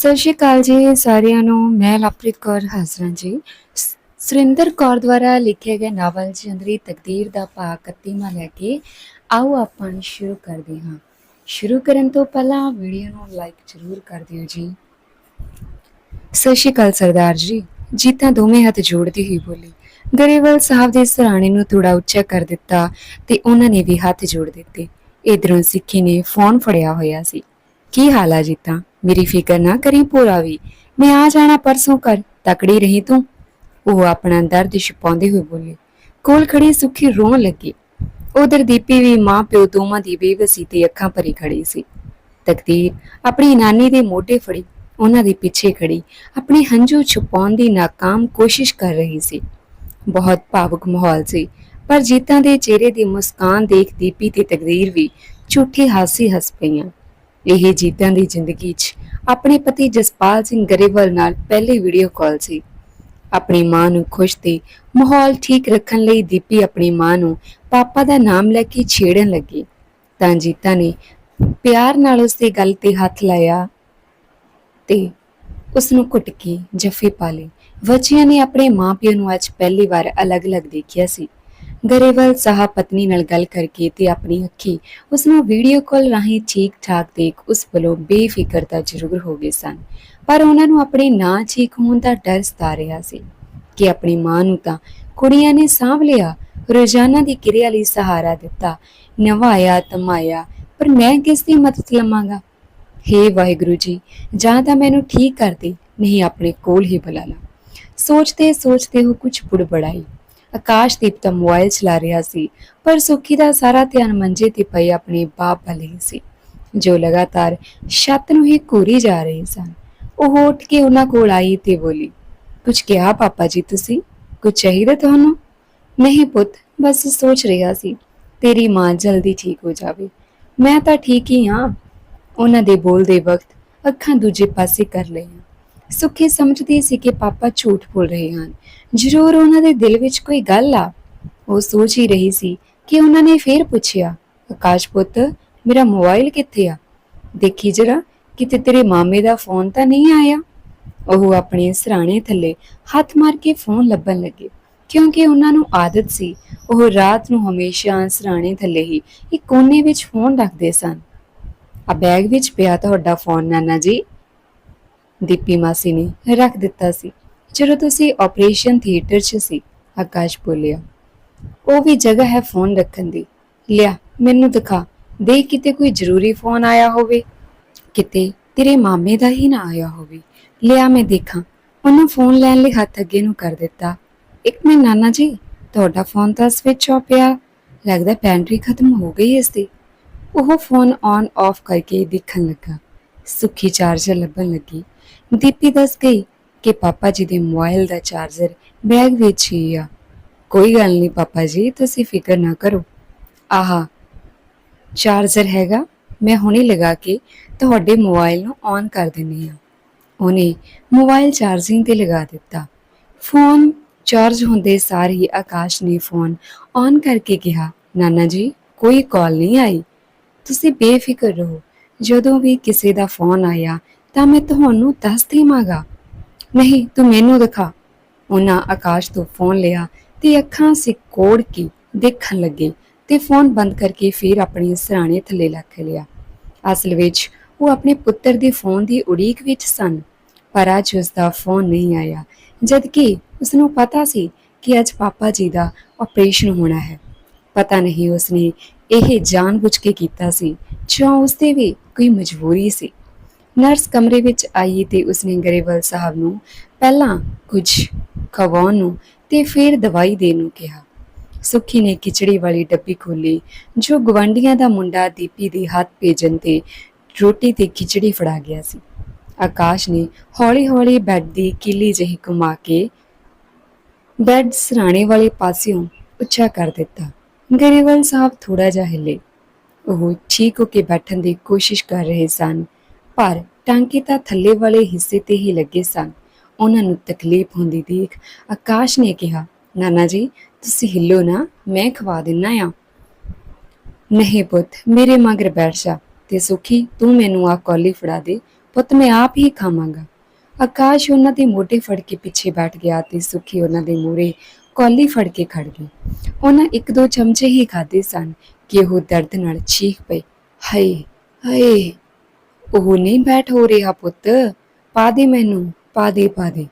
ਸਤਿ ਸ਼੍ਰੀ ਅਕਾਲ ਜੀ ਸਾਰਿਆਂ ਨੂੰ, ਮੈਂ ਲਵਪ੍ਰੀਤ ਕੌਰ ਹਾਜ਼ਰਾਂ ਜੀ। ਸੁਰਿੰਦਰ ਕੌਰ ਦੁਆਰਾ ਲਿਖੇ ਗਏ ਨਾਵਲ ਚੰਦਰੀ ਤਕਦੀਰ ਦਾ ਭਾਗ 31ਵਾਂ ਲੈ ਕੇ ਆਓ ਆਪਾਂ ਸ਼ੁਰੂ ਕਰਦੇ ਹਾਂ। ਸ਼ੁਰੂ ਕਰਨ ਤੋਂ ਪਹਿਲਾਂ ਵੀਡੀਓ ਨੂੰ ਲਾਈਕ ਜ਼ਰੂਰ ਕਰ ਦਿਓ ਜੀ। ਸਤਿ ਸ਼੍ਰੀ ਅਕਾਲ ਸਰਦਾਰ ਜੀ, ਜੀਤਾ ਦੋਵੇਂ ਹੱਥ ਜੋੜਦੀ ਹੋਈ ਬੋਲੀ, ਗਰੇਵਾਲ ਸਾਹਿਬ ਦੇ ਸਰਾਣੇ ਨੂੰ ਥੋੜਾ ਉੱਚਾ ਕਰ ਦਿੱਤਾ ਤੇ ਉਹਨਾਂ ਨੇ ਵੀ ਹੱਥ ਜੋੜ ਦਿੱਤੇ। ਇਧਰੋਂ ਸਿੱਖੀ ਨੇ ਫੋਨ ਫੜਿਆ ਹੋਇਆ ਸੀ। ਕੀ ਹਾਲ ਆ ਜੀਤਾ? ਮੇਰੀ ਫਿਕਰ ਨਾ ਕਰੀ ਪੂਰਾ ਵੀ। ਮੈਂ ਆ ਜਾਣਾ ਪਰਸੋਂ ਕਰ ਤਕੜੀ ਰਹੀ ਤੂੰ। ਉਹ ਆਪਣਾ ਦਰਦ ਛੁਪਾਉਂਦੇ ਹੋਏ ਬੋਲੀ, ਕੋਲ ਖੜੀ ਸੁੱਖੀ ਰੋਣ ਲੱਗੀ। ਉਧਰ ਦੀਪੀ ਵੀ ਮਾਂ ਪਿਓ ਦੋਵਾਂ ਦੀ ਬੇਵਸੀ ਤੇ ਅੱਖਾਂ ਭਰੀ ਖੜੀ ਸੀ। ਤਕਦੀਰ ਆਪਣੀ ਨਾਨੀ ਦੇ ਮੋਢੇ ਫੜੀ, ਉਹਨਾਂ ਦੇ ਪਿੱਛੇ ਖੜੀ, ਆਪਣੇ ਹੰਝੂ ਛੁਪਾਉਣ ਦੀ ਨਾਕਾਮ ਕੋਸ਼ਿਸ਼ ਕਰ ਰਹੀ ਸੀ। ਬਹੁਤ ਭਾਵੁਕ ਮਾਹੌਲ ਸੀ, ਪਰ ਜੀਤਾਂ ਦੇ ਚਿਹਰੇ ਦੀ ਮੁਸਕਾਨ ਦੇਖ ਦੀਪੀ ਤੇ ਤਕਦੀਰ ਵੀ ਝੂਠੀ ਹਾਸੀ ਹੱਸ ਪਈਆਂ। ਇਹ ਜੀਤਾਂ ਦੀ ਜ਼ਿੰਦਗੀ 'ਚ ਆਪਣੇ ਪਤੀ ਜਸਪਾਲ ਸਿੰਘ ਗਰੇਵਾਲ ਨਾਲ ਪਹਿਲੀ ਵੀਡੀਓ ਕਾਲ ਸੀ। ਆਪਣੀ ਮਾਂ ਨੂੰ ਖੁਸ਼ ਤੇ ਮਾਹੌਲ ਠੀਕ ਰੱਖਣ ਲਈ ਦੀਪੀ ਆਪਣੀ ਮਾਂ ਨੂੰ ਪਾਪਾ ਦਾ ਨਾਮ ਲੈ ਕੇ ਛੇੜਨ ਲੱਗੀ। ਤਾਂ ਜੀਤਾ ਨੇ ਪਿਆਰ ਨਾਲ ਉਸ ਦੀ ਗੱਲ ਤੇ ਹੱਥ ਲਾਇਆ ਤੇ ਉਸ ਨੂੰ ਘੁੱਟ ਕੇ ਜੱਫੇ ਪਾ ਲਈ ਬੱਚਿਆਂ ਨੇ ਆਪਣੇ ਮਾਪਿਆਂ ਨੂੰ ਅੱਜ ਪਹਿਲੀ ਵਾਰ ਅਲੱਗ-ਅਲੱਗ ਦੇਖਿਆ ਸੀ। ਗਰੇਵਾਲ ਸਾਹਿਬ ਪਤਨੀ ਨਾਲ ਗੱਲ ਕਰਕੇ ਤੇ ਆਪਣੀ ਅੱਖੀ ਉਸ ਨੂੰ ਵੀਡੀਓ ਕਾਲ ਰਾਹੀਂ ਠੀਕ-ਠਾਕ ਦੇਖ ਉਸ ਵੱਲੋਂ ਬੇਫਿਕਰਤਾ ਜ਼ਰੂਰ ਹੋ ਗਏ ਸਨ। ਪਰ ਉਹਨਾਂ ਨੂੰ ਆਪਣੇ ਨਾ ਠੀਕ ਹੋਣ ਦਾ ਡਰ ਸਤਾ ਰਿਹਾ ਸੀ ਕਿ ਆਪਣੀ ਮਾਂ ਨੂੰ ਤਾਂ ਕੁੜੀਆਂ ਨੇ ਸਾਂਭ ਲਿਆ, ਰੋਜ਼ਾਨਾ ਦੀ ਕਿਰਿਆ ਲਈ ਸਹਾਰਾ ਦਿੱਤਾ, ਨਵਾਇਆ, ਤਮਾਇਆ, ਪਰ ਮੈਂ ਕਿਸ ਦੀ ਮਦਦ ਲਵਾਂਗਾ? ਹੇ ਵਾਹਿਗੁਰੂ ਜੀ, ਜਾਂ ਤਾਂ ਮੈਨੂੰ ਠੀਕ ਕਰ ਦੇ, ਨਹੀਂ ਆਪਣੇ ਕੋਲ ਹੀ ਬੁਲਾ ਲਾ। ਸੋਚਦੇ ਸੋਚਦੇ ਉਹ ਕੁਝ ਬੁੜਬੜਾਈ ਆਕਾਸ਼ਦੀਪ ਤਾਂ ਮੋਬਾਈਲ ਚਲਾ ਰਿਹਾ ਸੀ, ਪਰ ਸੁਖੀ ਦਾ ਸਾਰਾ ਧਿਆਨ ਮੰਜੇ ਤੇ ਪਈ ਆਪਣੇ ਬਾਪ ਵੱਲ ਹੀ ਸੀ। ਜੋ ਲਗਾਤਾਰ ਛੱਤ ਨੂੰ ਹੀ ਘੂਰੀ ਜਾ ਰਹੇ ਸਨ, ਉਹ ਉੱਠ ਕੇ ਉਹਨਾਂ ਕੋਲ ਆਈ ਤੇ ਬੋਲੀ, ਕੁਝ ਕਿਹਾ ਪਾਪਾ ਜੀ ਤੁਸੀਂ? ਕੁਝ ਚਾਹੀਦਾ ਤੁਹਾਨੂੰ? ਨਹੀਂ ਪੁੱਤ, ਬਸ ਸੋਚ ਰਿਹਾ ਸੀ, ਤੇਰੀ ਮਾਂ ਜਲਦੀ ਠੀਕ ਹੋ ਜਾਵੇ। ਮੈਂ ਤਾਂ ਠੀਕ ਹੀ ਹਾਂ। ਉਹਨਾਂ ਦੇ ਬੋਲਦੇ ਵਕਤ ਅੱਖਾਂ ਦੂਜੇ ਪਾਸੇ ਕਰ ਲਈਆਂ। ਸੁੱਖੀ ਸਮਝਦੀ ਸੀ ਕਿ ਪਾਪਾ ਝੂਠ ਬੋਲ ਰਹੇ ਹਨ। ਜ਼ਰੂਰ ਉਹਨਾਂ ਦੇ ਦਿਲ ਵਿੱਚ ਕੋਈ ਗੱਲ ਆ। ਉਹ ਸੋਚ ਹੀ ਰਹੀ ਸੀ ਕਿ ਉਹਨਾਂ ਨੇ ਫੇਰ ਪੁੱਛਿਆ, ਆਕਾਸ਼ ਪੁੱਤ, ਮੇਰਾ ਮੋਬਾਈਲ ਕਿੱਥੇ ਆ? ਦੇਖੀ ਜਰਾ, ਕਿਤੇ ਤੇਰੇ ਮਾਮੇ ਦਾ ਫੋਨ ਤਾਂ ਨਹੀਂ ਆਇਆ? ਉਹ ਆਪਣੇ ਸਰਾਣੇ ਥੱਲੇ ਹੱਥ ਮਾਰ ਕੇ ਫੋਨ ਲੱਭਣ ਲੱਗੇ। ਕਿਉਂਕਿ ਉਹਨਾਂ ਨੂੰ ਆਦਤ ਸੀ, ਉਹ ਰਾਤ ਨੂੰ ਹਮੇਸ਼ਾ ਸਰਾਣੇ ਥੱਲੇ ਹੀ ਇੱਕ ਕੋਨੇ ਵਿੱਚ ਫੋਨ ਰੱਖਦੇ ਸਨ। ਆ ਬੈਗ ਵਿੱਚ ਪਿਆ ਤੁਹਾਡਾ ਫੋਨ, ਨਾਨਾ ਜੀ। ਦੀਪੀ ਮਾਸੀ ਨੇ ਰੱਖ ਦਿੱਤਾ ਸੀ। ਜਦੋਂ ਤੁਸੀਂ ਆਪਰੇਸ਼ਨ ਥੀਏਟਰ 'ਚ ਸੀ, ਆਕਾਸ਼ ਬੋਲਿਆ, ਉਹ ਵੀ ਜਗ੍ਹਾ ਹੈ ਫੋਨ ਰੱਖਣ ਦੀ। ਲਿਆ, ਮੈਨੂੰ ਦਿਖਾ। ਦੇਖ ਕਿਤੇ ਕੋਈ ਜ਼ਰੂਰੀ ਫੋਨ ਆਇਆ ਹੋਵੇ। ਕਿਤੇ ਤੇਰੇ ਮਾਮੇ ਦਾ ਹੀ ਨਾ ਆਇਆ ਹੋਵੇ। ਲਿਆ, ਮੈਂ ਦੇਖਾਂ। ਉਹਨੂੰ ਫੋਨ ਲੈਣ ਲਈ ਹੱਥ ਅੱਗੇ ਨੂੰ ਕਰ ਦਿੱਤਾ। ਇੱਕ ਮਿੰਟ, ਨਾਨਾ ਜੀ, ਤੁਹਾਡਾ ਫੋਨ ਤਾਂ ਸਵਿਚ ਆਫ ਪਿਆ। ਲੱਗਦਾ ਬੈਟਰੀ ਖਤਮ ਹੋ ਗਈ ਇਸ ਦੀ। ਉਹ ਫੋਨ ਔਨ ਆਫ ਕਰਕੇ ਦੇਖਣ ਲੱਗਾ। ਸੁੱਖੀ ਚਾਰਜਰ ਲੱਭਣ ਲੱਗੀ। ਦੀਪੀ ਦੱਸ ਗਈ ਕਿ ਪਾਪਾ ਜੀ ਦੇ ਮੋਬਾਈਲ ਦਾ ਚਾਰਜਰ ਬੈਗ ਵਿੱਚ ਹੀ ਆ। ਕੋਈ ਗੱਲ ਨਹੀਂ ਪਾਪਾ ਜੀ, ਤੁਸੀਂ ਫਿਕਰ ਨਾ ਕਰੋ। ਆਹਾ, ਚਾਰਜਰ ਹੈਗਾ, ਮੈਂ ਹੁਣੇ ਲਗਾ ਕੇ ਤੁਹਾਡੇ ਮੋਬਾਈਲ ਨੂੰ ਔਨ ਕਰ ਦਿੰਨੀ ਆ ਉਹਨੇ ਮੋਬਾਈਲ ਚਾਰਜਿੰਗ ਤੇ ਲਗਾ ਦਿੱਤਾ। ਫੋਨ ਚਾਰਜ ਹੁੰਦੇ ਸਾਰ ਹੀ ਆਕਾਸ਼ ਨੇ ਫੋਨ ਔਨ ਕਰਕੇ ਕਿਹਾ, ਨਾਨਾ ਜੀ, ਕੋਈ ਕਾਲ ਨਹੀਂ ਆਈ। ਤੁਸੀਂ ਬੇਫਿਕਰ ਰਹੋ। ਜਦੋਂ ਵੀ ਕਿਸੇ ਦਾ ਫੋਨ ਆਇਆ ਤਾਂ ਮੈਂ ਤੁਹਾਨੂੰ ਦੱਸ ਦੇਵਾਂਗਾ। ਨਹੀਂ, ਤੂੰ ਮੈਨੂੰ ਦਿਖਾ। ਉਹਨਾਂ ਆਕਾਸ਼ ਤੋਂ ਫੋਨ ਲਿਆ ਤੇ ਅੱਖਾਂ ਸਿਕੋੜ ਕੇ ਦੇਖਣ ਲੱਗੇ ਤੇ ਫੋਨ ਬੰਦ ਕਰਕੇ ਫਿਰ ਆਪਣੇ ਸਰਾਣੇ ਥੱਲੇ ਰੱਖ ਲਿਆ। ਅਸਲ ਵਿੱਚ ਉਹ ਆਪਣੇ ਪੁੱਤਰ ਦੇ ਫੋਨ ਦੀ ਉਡੀਕ ਵਿੱਚ ਸਨ, ਪਰ ਅੱਜ ਉਸ ਦਾ ਫੋਨ ਨਹੀਂ ਆਇਆ, ਜਦਕਿ ਉਸ ਨੂੰ ਪਤਾ ਸੀ ਕਿ ਅੱਜ ਪਾਪਾ ਜੀ ਦਾ ਆਪਰੇਸ਼ਨ ਹੋਣਾ ਹੈ। ਪਤਾ ਨਹੀਂ ਉਸਨੇ ਇਹ ਜਾਣਬੁੱਝ ਕੇ ਕੀਤਾ ਸੀ ਜਾਂ ਉਸਦੇ ਵੀ ਕੋਈ ਮਜਬੂਰੀ ਸੀ। ਨਰਸ ਕਮਰੇ ਵਿੱਚ ਆਈ ਤੇ ਉਸਨੇ ਗਰੇਵਾਲ ਸਾਹਿਬ ਨੂੰ ਪਹਿਲਾਂ ਕੁਝ ਖਵਾਉਣ ਨੂੰ ਤੇ ਫਿਰ ਦਵਾਈ ਦੇਣ ਨੂੰ ਕਿਹਾ। ਸੁੱਖੀ ਨੇ ਖਿਚੜੀ ਵਾਲੀ ਡੱਬੀ ਖੋਲੀ ਜੋ ਗਵੰਡੀਆਂ ਦਾ ਮੁੰਡਾ ਦੀਪੀ ਦੇ ਹੱਥ ਭੇਜਣ ਤੇ ਰੋਟੀ ਤੇ ਖਿਚੜੀ ਫੜਾ ਗਿਆ ਸੀ। ਆਕਾਸ਼ ਨੇ ਹੌਲੀ-ਹੌਲੀ ਬੈੱਡ ਦੀ ਕਿੱਲੀ ਜਿਹੀ ਘੁਮਾ ਕੇ ਬੈੱਡ ਸਰਾਣੇ ਵਾਲੇ ਪਾਸਿਓਂ ਉੱਚਾ ਕਰ ਦਿੱਤਾ। ਗਰੇਵਾਲ ਸਾਹਿਬ ਥੋੜਾ ਜਿਹਾ ਹਿੱਲੇ। ਉਹ ਠੀਕ ਹੋ ਕੇ ਬੈਠਣ ਦੀ ਕੋਸ਼ਿਸ਼ ਕਰ ਰਹੇ ਸਨ। ਪਰ ਟਾਂਕੇ ਤਾਂ ਥੱਲੇ ਵਾਲੇ ਹਿੱਸੇ ਤੇ ਹੀ ਲੱਗੇ ਸਨ। ਉਹਨਾਂ ਨੂੰ ਤਕਲੀਫ ਹੁੰਦੀ ਦੇਖ ਆਕਾਸ਼ ਨੇ ਕਿਹਾ, ਨਾਨਾ ਜੀ, ਤੁਸੀਂ ਹਿੱਲੋ ਨਾ, ਮੈਂ ਖਵਾ ਦਿੰਨਾ ਆ। ਨਹੀਂ ਪੁੱਤ, ਮੇਰੇ ਮਗਰ ਬੈਠ ਜਾ ਤੇ ਸੁਖੀ, ਤੂੰ ਮੈਨੂੰ ਆ ਕੌਲੀ ਫੜਾ ਦੇ। ਪੁੱਤ, ਮੈਂ ਆਪ ਹੀ ਖਾਵਾਂਗਾ। ਆਕਾਸ਼ ਉਹਨਾਂ ਦੇ ਮੋਢੇ ਫੜ ਕੇ ਪਿੱਛੇ ਬੈਠ ਗਿਆ ਤੇ ਸੁਖੀ ਉਹਨਾਂ ਦੇ ਮੂਹਰੇ ਕੌਲੀ ਫੜ ਕੇ ਖੜ ਗਈ। ਉਹਨਾਂ ਇੱਕ ਦੋ ਚਮਚੇ ਹੀ ਖਾਦੇ ਸਨ ਕਿ ਉਹ ਦਰਦ ਨਾਲ ਚੀਖ ਪਈ ਹਾਏ ਹਾਏ ਉਹ ਨਹੀਂ ਬੈਠ ਹੋ ਰਿਹਾ ਪੁੱਤ। ਪਾ ਦੇ ਮੈਨੂੰ, ਪਾ ਦੇ ਪਾ ਦੇ।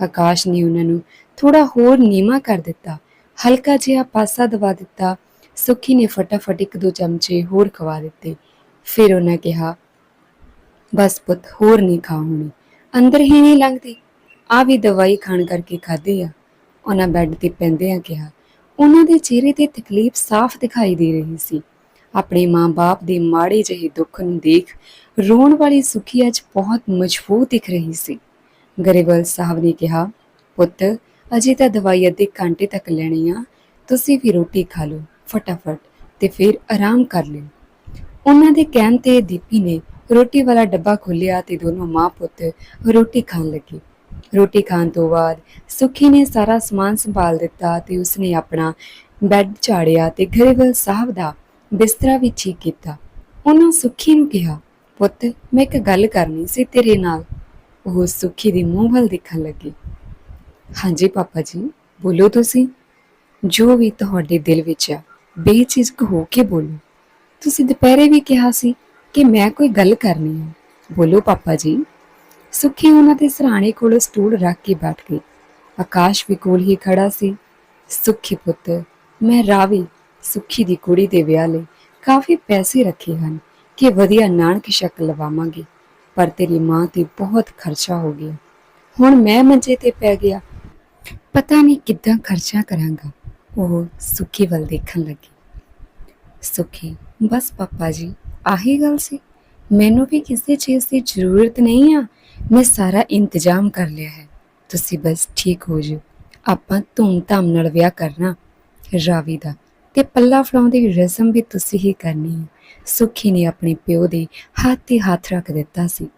ਆਕਾਸ਼ ਨੇ ਉਹਨਾਂ ਨੂੰ ਥੋੜਾ ਹੋਰ ਨੀਵਾ ਕਰ ਦਿੱਤਾ। ਹਲਕਾ ਜਿਹਾ ਪਾਸਾ ਦਵਾ ਦਿੱਤਾ। ਸੁਖੀ ਨੇ ਫਟਾਫਟ ਇੱਕ ਦੋ ਚਮਚੇ ਹੋਰ ਖਵਾ ਦਿੱਤੇ। ਫਿਰ ਉਹਨਾਂ ਕਿਹਾ, ਬਸ ਪੁੱਤ, ਹੋਰ ਨਹੀਂ ਖਾ ਹੋਣੀ। ਅੰਦਰ ਹੀ ਨਹੀਂ ਲੰਘਦੀ। ਆ ਵੀ ਦਵਾਈ ਖਾਣ ਕਰਕੇ ਖਾਧੀ ਆ। ਉਹਨਾਂ ਬੈੱਡ ਤੇ ਪੈਂਦਿਆਂ ਕਿਹਾ, ਉਹਨਾਂ ਦੇ ਚਿਹਰੇ ਤੇ ਤਕਲੀਫ ਸਾਫ਼ ਦਿਖਾਈ ਦੇ ਰਹੀ ਸੀ। ਆਪਣੇ ਮਾਂ-ਬਾਪ ਦੇ ਮਾੜੇ ਜਿਹੇ ਦੁੱਖ ਨੂੰ ਦੇਖ ਰੋਣ ਵਾਲੀ ਸੁਖੀ ਅੱਜ ਬਹੁਤ ਮਜਬੂਤ ਦਿਖ ਰਹੀ ਸੀ। ਗਰੇਵਾਲ ਸਾਹਿਬ ਨੇ ਕਿਹਾ, ਪੁੱਤ, ਅਜੇ ਤਾਂ ਦਵਾਈ ਅੱਧੇ ਘੰਟੇ ਤੱਕ ਲੈਣੀ ਆ, ਤੁਸੀਂ ਵੀ ਰੋਟੀ ਖਾ ਲਓ, ਫਟਾਫਟ, ਤੇ ਫਿਰ ਆਰਾਮ ਕਰ ਲਿਓ। ਉਹਨਾਂ ਦੇ ਕਹਿਣ ਤੇ ਦੀਪੀ ਨੇ ਰੋਟੀ ਵਾਲਾ ਡੱਬਾ ਖੋਲ੍ਹਿਆ ਤੇ ਦੋਨੋਂ ਮਾਂ ਪੁੱਤ ਰੋਟੀ ਖਾਣ ਲੱਗੇ। ਰੋਟੀ ਖਾਣ ਤੋਂ ਬਾਅਦ ਸੁਖੀ ਨੇ ਸਾਰਾ ਸਮਾਨ ਸੰਭਾਲ ਦਿੱਤਾ ਤੇ ਉਸਨੇ ਆਪਣਾ ਬੈੱਡ ਝਾੜਿਆ ਤੇ ਗਰੇਵਾਲ ਸਾਹਿਬ ਦਾ ਬਿਸਤਰਾ ਵੀ ਠੀਕ ਕੀਤਾ। ਉਹਨਾਂ ਸੁਖੀ ਨੂੰ ਕਿਹਾ, ਪੁੱਤ, ਮੈਂ ਇੱਕ ਗੱਲ ਕਰਨੀ ਸੀ ਤੇਰੇ ਨਾਲ। ਉਹ ਸੁਖੀ ਦੇ ਮੂੰਹ ਵੱਲ ਦੇਖਣ ਲੱਗੀ। ਹਾਂਜੀ ਪਾਪਾ ਜੀ, ਬੋਲੋ ਤੁਸੀਂ। ਜੋ ਵੀ ਤੁਹਾਡੇ ਦਿਲ ਵਿੱਚ ਆ ਬੇਚਿਜਕ ਹੋ ਕੇ ਬੋਲੋ। ਤੁਸੀਂ ਦੁਪਹਿਰੇ ਵੀ ਕਿਹਾ ਸੀ ਕਿ ਮੈਂ ਕੋਈ ਗੱਲ ਕਰਨੀ ਹੈ ਬੋਲੋ ਪਾਪਾ ਜੀ। ਸੁਖੀ ਉਹਨਾਂ ਦੇ ਸਰਾਣੇ ਕੋਲ ਸਟੂਲ ਰੱਖ ਕੇ ਬੈਠ ਗਈ। ਆਕਾਸ਼ ਵੀ ਕੋਲ ਹੀ ਖੜਾ ਸੀ। ਸੁਖੀ ਪੁੱਤ, ਮੈਂ ਰਾਵੀ ਸੁੱਖੀ ਦੀ ਕੁੜੀ ਦੇ ਵਿਆਹ ਲਈ ਕਾਫੀ ਪੈਸੇ ਰੱਖੇ ਹਨ ਕਿ ਵਧੀਆ ਨਾਨਕ ਸ਼ਕਲ ਲਵਾਵਾਂਗੇ, ਪਰ ਤੇਰੀ ਮਾਂ ਤੇ ਬਹੁਤ ਖਰਚਾ ਹੋ ਗਿਆ। ਹੁਣ ਮੈਂ ਮੰਜੇ ਤੇ ਪੈ ਗਿਆ। ਪਤਾ ਨਹੀਂ ਕਿੱਦਾਂ ਖਰਚਾ ਕਰਾਂਗਾ, ਉਹ ਸੁਖੀ ਵੱਲ ਦੇਖਣ ਲੱਗੀ। ਸੁਖੀ, ਬਸ ਪਾਪਾ ਜੀ, ਆਹੀ ਗੱਲ ਸੀ। ਮੈਨੂੰ ਵੀ ਕਿਸੇ ਚੀਜ਼ ਦੀ ਜ਼ਰੂਰਤ ਨਹੀਂ ਆ, ਮੈਂ ਸਾਰਾ ਇੰਤਜ਼ਾਮ ਕਰ ਲਿਆ ਹੈ। ਤੁਸੀਂ ਬਸ ਠੀਕ ਹੋ ਜਾਓ। ਆਪਾਂ ਧੂਮ-ਧਾਮ ਨਾਲ ਵਿਆਹ ਕਰਨਾ, ਰਾਵੀ ਦਾ। ਤੇ ਪੱਲਾ ਫੜਾਉਣ ਦੀ ਰਸਮ ਵੀ ਤੁਸੀਂ ਹੀ ਕਰਨੀ ਹੈ। ਸੁਖੀ ਨੇ ਆਪਣੇ ਪਿਓ ਦੇ ਹੱਥ ਤੇ ਹੱਥ ਰੱਖ ਦਿੱਤਾ ਸੀ।